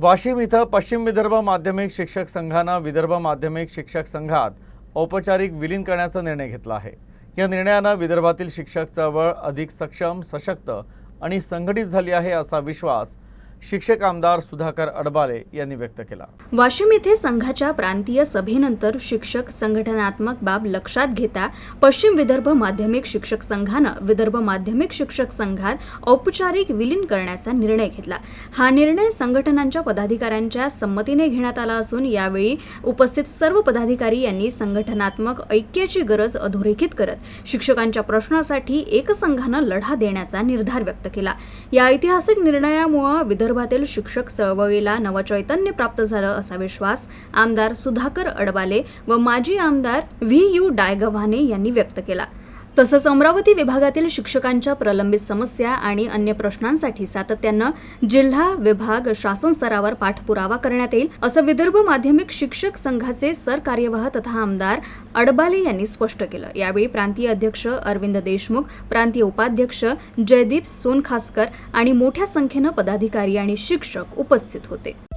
वाशिम इथं पश्चिम विदर्भ माध्यमिक शिक्षक संघानं विदर्भ माध्यमिक शिक्षक संघात औपचारिक विलीन करण्याचा निर्णय घेतला आहे. या निर्णयानं विदर्भातील शिक्षक चळवळ अधिक सक्षम सशक्त आणि संघटित झाली आहे असा विश्वास शिक्षक आमदार सुधाकर अडबाले यांनी व्यक्त केला. वाशिम येथे संघाच्या प्रांतीय सभेनंतर शिक्षक संघटनात्मक बाब लक्षात घेता पश्चिम विदर्भ माध्यमिक शिक्षक संघानं विदर्भ माध्यमिक शिक्षक संघात औपचारिक विलीन करण्याचा निर्णय घेतला. हा निर्णय संघटनांच्या पदाधिकाऱ्यांच्या संमतीने घेण्यात आला असून यावेळी उपस्थित सर्व पदाधिकारी यांनी संघटनात्मक ऐक्याची गरज अधोरेखित करत शिक्षकांच्या प्रश्नासाठी एकसंघानं लढा देण्याचा निर्धार व्यक्त केला. या ऐतिहासिक निर्णयामुळे विदर्भातील शिक्षक चळवळीला नवचैतन्य प्राप्त झालं असा विश्वास आमदार सुधाकर अडवाले व माजी आमदार व्ही यू डायगव्हाणे यांनी व्यक्त केला. तसंच अमरावती विभागातील शिक्षकांच्या प्रलंबित समस्या आणि अन्य प्रश्नांसाठी सातत्यानं जिल्हा विभाग शासन स्तरावर पाठपुरावा करण्यात येईल असं विदर्भ माध्यमिक शिक्षक संघाचे सरकार्यवाह तथा आमदार अडबाले यांनी स्पष्ट केलं. यावेळी प्रांतीय अध्यक्ष अरविंद देशमुख प्रांतीय उपाध्यक्ष जयदीप सोनखासकर आणि मोठ्या संख्येनं पदाधिकारी आणि शिक्षक उपस्थित होते.